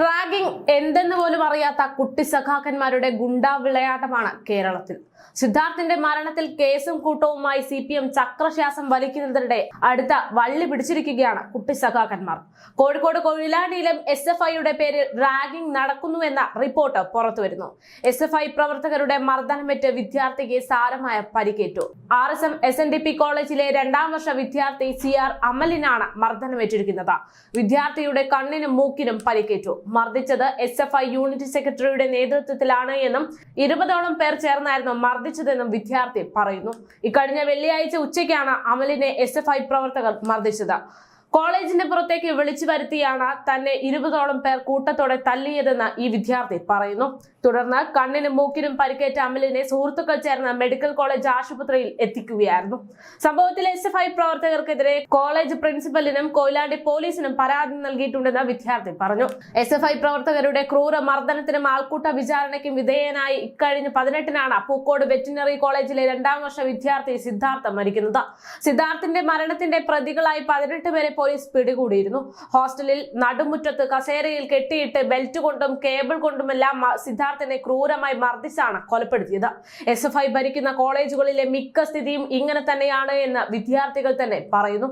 Ragging എന്തെന്ന് പോലും അറിയാത്ത കുട്ടി സഖാക്കന്മാരുടെ ഗുണ്ടാ വിളയാട്ടമാണ് കേരളത്തിൽ. സിദ്ധാർത്ഥിന്റെ മരണത്തിൽ കേസും കൂട്ടവുമായി സി പി എം ചക്രശ്വാസം വലിക്കുന്നതിനിടെ അടുത്ത വള്ളി പിടിച്ചിരിക്കുകയാണ് കുട്ടി സഖാക്കന്മാർ. കോഴിക്കോട് കൊയിലാണ്ടിയിലും എസ് എഫ് ഐയുടെ പേരിൽ റാഗിംഗ് നടക്കുന്നുവെന്ന റിപ്പോർട്ട് പുറത്തുവരുന്നു. എസ് എഫ് ഐ പ്രവർത്തകരുടെ മർദ്ദനമേറ്റ് വിദ്യാർത്ഥിക്ക് സാരമായ പരിക്കേറ്റു. R S M S N D P കോളേജിലെ രണ്ടാം വർഷ വിദ്യാർത്ഥി സി ആർ അമലിനാണ് മർദ്ദനമേറ്റിരിക്കുന്നത്. വിദ്യാർത്ഥിയുടെ കണ്ണിനും മൂക്കിനും പരിക്കേറ്റു. മർദ്ദിച്ചത് എസ് എഫ് ഐ യൂണിറ്റ് സെക്രട്ടറിയുടെ നേതൃത്വത്തിലാണ് എന്നും ഇരുപതോളം പേർ ചേർന്നായിരുന്നു മർദ്ദിച്ചതെന്നും വിദ്യാർത്ഥി പറയുന്നു. ഇക്കഴിഞ്ഞ വെള്ളിയാഴ്ച ഉച്ചയ്ക്കാണ് അമലിനെ എസ് പ്രവർത്തകർ മർദ്ദിച്ചത്. കോളേജിന്റെ പുറത്തേക്ക് വിളിച്ചു വരുത്തിയാണ് തന്നെ ഇരുപതോളം പേർ കൂട്ടത്തോടെ തല്ലിയതെന്ന് ഈ വിദ്യാർത്ഥി പറയുന്നു. തുടർന്ന് കണ്ണിനും മൂക്കിനും പരിക്കേറ്റ അമലിനെ സുഹൃത്തുക്കൾ ചേർന്ന് മെഡിക്കൽ കോളേജ് ആശുപത്രിയിൽ എത്തിക്കുകയായിരുന്നു. സംഭവത്തിൽ എസ് എഫ് ഐ പ്രവർത്തകർക്കെതിരെ കോളേജ് പ്രിൻസിപ്പലിനും കൊയിലാണ്ടി പോലീസിനും പരാതി നൽകിയിട്ടുണ്ടെന്ന് വിദ്യാർത്ഥി പറഞ്ഞു. എസ് എഫ് ഐ പ്രവർത്തകരുടെ ക്രൂര മർദ്ദനത്തിനും ആൾക്കൂട്ട വിചാരണയ്ക്കും വിധേയനായി ഇക്കഴിഞ്ഞ പതിനെട്ടിനാണ് പൂക്കോട് വെറ്റിനറി കോളേജിലെ രണ്ടാം വർഷ വിദ്യാർത്ഥി സിദ്ധാർത്ഥ മരിക്കുന്നത്. സിദ്ധാർത്ഥിന്റെ മരണത്തിന്റെ പ്രതികളായി പതിനെട്ട് പേരെ പോലീസ് പിടികൂടിയിരുന്നു. ഹോസ്റ്റലിൽ നടുമുറ്റത്ത് കസേരയിൽ കെട്ടിയിട്ട് ബെൽറ്റ് കൊണ്ടും കേബിൾ കൊണ്ടുമെല്ലാം സിദ്ധാർത്ഥിനെ ക്രൂരമായി മർദ്ദിച്ചാണ് കൊലപ്പെടുത്തിയത്. എസ് എഫ് ഐ ഭരിക്കുന്ന കോളേജുകളിലെ മിക്ക സ്ഥിതിയും ഇങ്ങനെ തന്നെയാണ് എന്ന് വിദ്യാർത്ഥികൾ തന്നെ പറയുന്നു.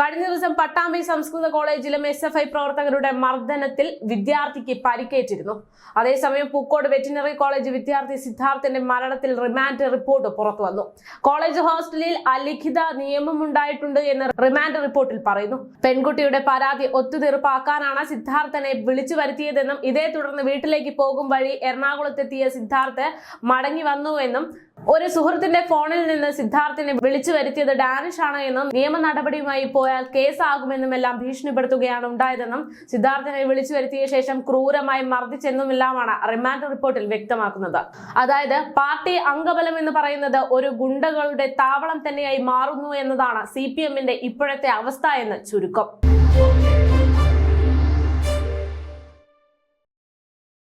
കഴിഞ്ഞ ദിവസം പട്ടാമ്പി സംസ്കൃത കോളേജിലും എസ് എഫ് ഐ പ്രവർത്തകരുടെ മർദ്ദനത്തിൽ വിദ്യാർത്ഥിക്ക് പരിക്കേറ്റിരുന്നു. അതേസമയം പൂക്കോട് വെറ്റിനറി കോളേജ് വിദ്യാർത്ഥി സിദ്ധാർത്ഥിന്റെ മരണത്തിൽ റിമാൻഡ് റിപ്പോർട്ട് പുറത്തു വന്നു കോളേജ് ഹോസ്റ്റലിൽ അലിഖിത നിയമമുണ്ടായിട്ടുണ്ട് എന്ന് റിമാൻഡ് റിപ്പോർട്ടിൽ പറയുന്നു. പെൺകുട്ടിയുടെ പരാതി ഒത്തുതീർപ്പാക്കാനാണ് സിദ്ധാർത്ഥനെ വിളിച്ചു വരുത്തിയതെന്നും ഇതേ തുടർന്ന് വീട്ടിലേക്ക് പോകും വഴി എറണാകുളത്തെത്തിയ സിദ്ധാർത്ഥ് മടങ്ങി വന്നുവെന്നും ഒരു സുഹൃത്തിന്റെ ഫോണിൽ നിന്ന് സിദ്ധാർത്ഥിനെ വിളിച്ചു വരുത്തിയത് ഡാനിഷ് ആണ് എന്നും നിയമ നടപടിയുമായി പോയാൽ കേസാകുമെന്നും എല്ലാം ഭീഷണിപ്പെടുത്തുകയാണ് ഉണ്ടായതെന്നും സിദ്ധാർത്ഥിനെ വിളിച്ചു വരുത്തിയ ശേഷം ക്രൂരമായി മർദ്ദിച്ചെന്നുമെല്ലാമാണ് റിമാൻഡ് റിപ്പോർട്ടിൽ വ്യക്തമാക്കുന്നത്. അതായത് പാർട്ടി അംഗബലം എന്ന് പറയുന്നത് ഒരു ഗുണ്ടകളുടെ താവളം തന്നെയായി മാറുന്നു എന്നതാണ് സി ഇപ്പോഴത്തെ അവസ്ഥ എന്ന് ചുരുക്കം.